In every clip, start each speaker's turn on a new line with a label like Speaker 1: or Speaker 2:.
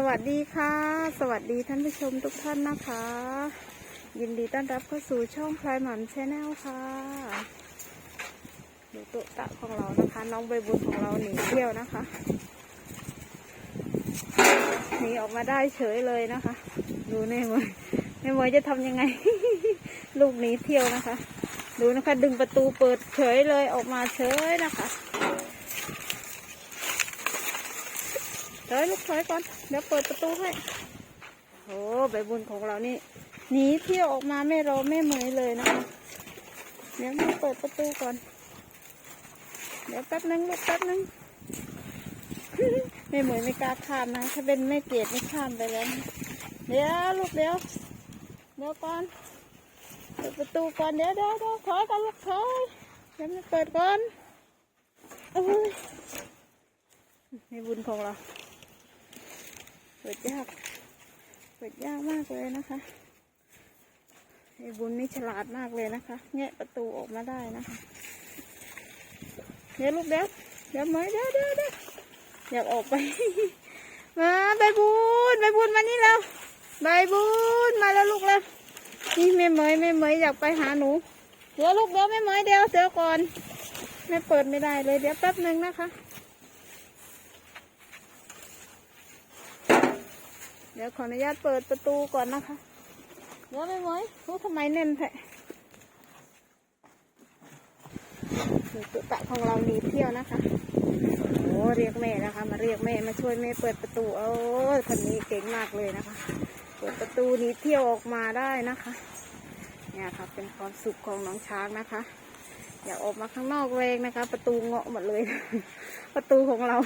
Speaker 1: สวัสดีค่ะ สวัสดีท่านผู้ชมทุกท่านนะคะ ยินดีต้อนรับเข้าสู่ช่องพลายหมันชแนลค่ะดูตุตะของเรานะคะ น้องใบบุญของเราหนีเที่ยวนะคะหนีออกมาได้เฉยเลยนะคะ ดูแน่เมยแม่เมยจะทำยังไง ลูกหนีเที่ยวนะคะ ดูนะคะ ดึงประตูเปิดเฉยเลยออกมาเฉยนะคะ ถอยลูกถอยก่อน เดี๋ยวเปิดประตูให้โอ้ใบบุญของเรานี่หนีเที่ยวออกมาไม่รอไม่เหมยเลยนะคะเดี๋ยวมาเปิดประตูก่อน เดี๋ยวแป๊บนึงลูกแป๊บนึงไม่เหมยไม่กล้าข้ามนะ ถ้าเป็นแม่เกียดไม่ข้ามไปแล้ว เดี๋ยวลูกเดี๋ยวเดี๋ยวก่อนเปิดประตูก่อนเดี๋ยวเดี๋ยวเดี๋ยวถอยก่อนลูกถอยเดี๋ยวมาเปิดก่อนโอ้ยในบุญของเรา ปิดยาก เปิดยากมากเลยนะคะไอ้บุญนี่ฉลาดมากเลยนะคะ แงะประตูออกมาได้นะคะเดี๋ยวลูกเดี๋ยวเดี๋ยวไหมเดี๋ยวเดี๋ยวเดี๋ยวอยากออกไป มาใบบุญใบบุญมานี่แล้วใบบุญมาแล้วลูกแล้วนี่แม่เหมยแม่เหมยอยากไปหาหนู เดี๋ยวลูกเดี๋ยวแม่เหมยเดี๋ยวเดี๋ยวก่อนแม่เปิดไม่ได้เลยเดี๋ยวแป๊บหนึ่งนะคะ ดี๋ยวขออนุญาตเปิดประตูก่อนนะคะเดี๋ยวไม่ไหมรู้ทำไมแน่นแท้นี่ตุตะของเราหนีเที่ยวนะคะ โอ้เรียกแม่นะคะ มาเรียกแม่มาช่วยแม่เปิดประตู โอ้คนนี้เก่งมากเลยนะคะ เปิดประตูหนีเที่ยวออกมาได้นะคะ เนี่ยค่ะเป็นความสุขของน้องช้างนะคะ อย่าออกมาข้างนอกเรงนะคะ ประตูเงาะหมดเลย ประตูของเรา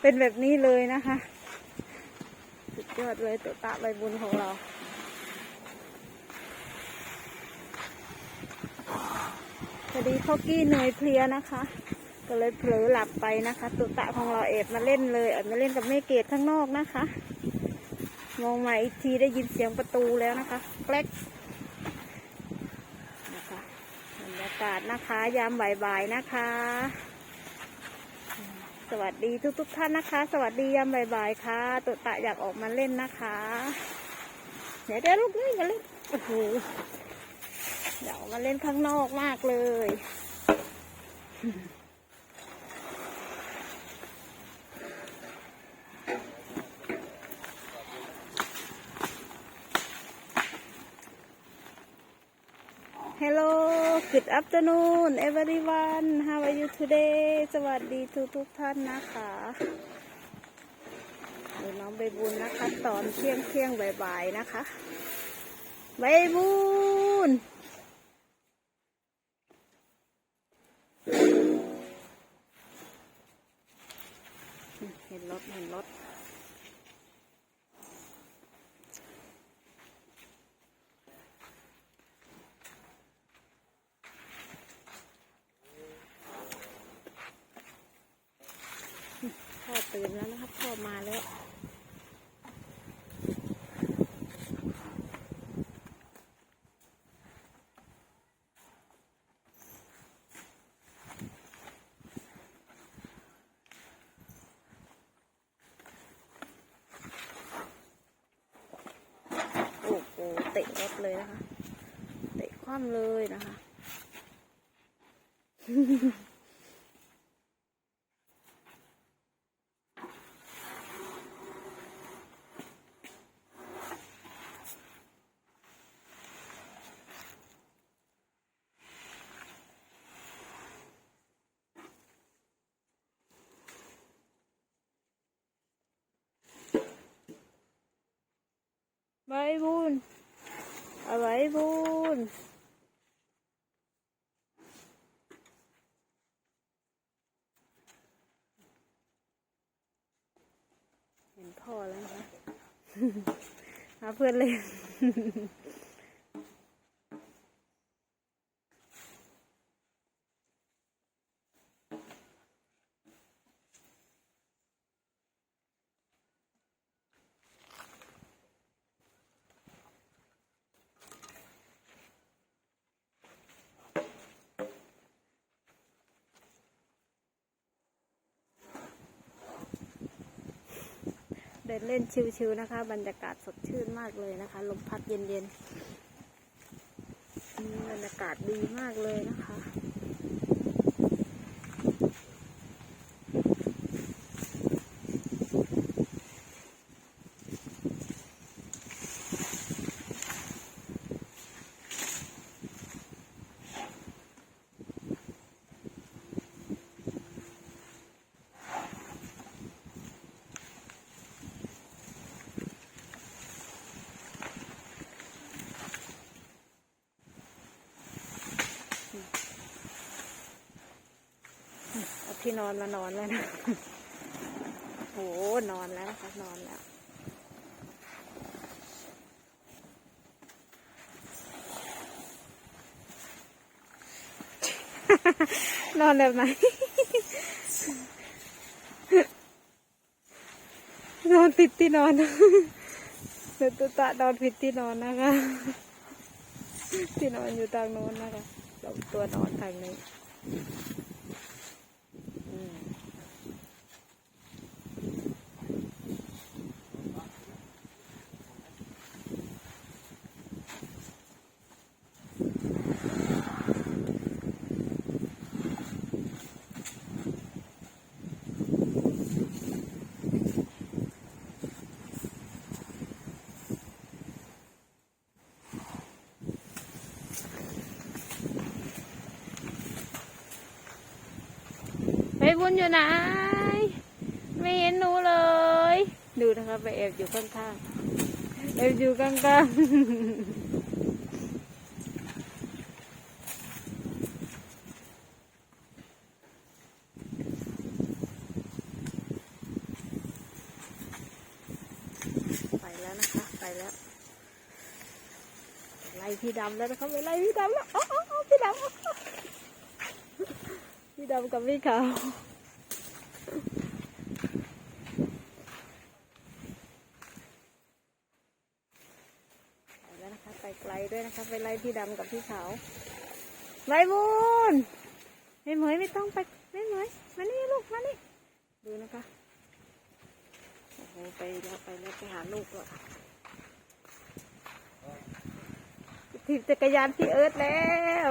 Speaker 1: เป็นแบบนี้เลยนะคะสุด ยอดเลยตัวตะใบบุญของเราพอดีพ่อกี้เหนื่อยเพลียนะคะ ก็เลยเผลอหลับไปนะคะตุตะของเราเอบมาเล่นเลยเอบมาเล่นกับแม่เกดข้างนอกนะคะมองมาอีกทีได้ยินเสียงประตูแล้วนะคะแกลกนะคะบรรยากาศนะคะ ยามบ่ายๆนะคะ สวัสดีทุกทุกท่านนะคะ สวัสดียามบ่ายๆค่ะตุตะอยากออกมาเล่นนะคะเดี๋ยวเดี๋ยวลูกนี่มาเล่นโอ้โหอยากออกมาเล่นข้างนอกมากเลย Hello good afternoon everyone how are you today สวัสดีทุกทุกท่านนะคะดูน้องใบบุญนะคะ ตอนเที่ยงเที่ยงบ่ายๆนะคะ ใบบุญ ตื่นแล้วนะครับพ่อมาแล้วโอ้โหเตะรถเลยนะคะ เตะคว่ำเลยนะคะ ใบบุญเอาไว้บุญเห็นพ่อแล้วนะหาเพื่อนเลย ดินเล่นชิวๆนะคะ บรรยากาศสดชื่นมากเลยนะคะ ลมพัดเย็นๆอืมบรรยากาศดีมากเลยนะคะ ที่นอนมานอนแล้วนะ โห นอนแล้วนะคะนอนแล้ว นอนแบบไหน นอนติดที่นอนเสือตุตะนอนผิดที่นอนนะคะ ที่นอนอยู่ทางโน้นนะคะเราตัวนอนทางนี้ บุญอยู่ไหน ไม่เห็นหนูเลย ดูนะคะไปแอบอยู่ข้างๆแอบอยู่ข้างๆไปแล้วนะคะไปแล้วไล่พี่ดำแล้วนะคะไปไล่พี่ดำแล้วอ๋ออ๋อพี่ดำ พี่ดำกับพี่ขาวไปแล้วนะคะไปไกลด้วยนะคะไปไล่พี่ดำกับพี่ขาวไล่บุญไม่เหมยไม่ต้องไปไม่เหมยมานี่ลูกมานี่ดูนะคะโอ้โหไปแล้วไปแล้วไปหาลูกแล้วถีบจักรยานพี่เอิร์ธแล้ว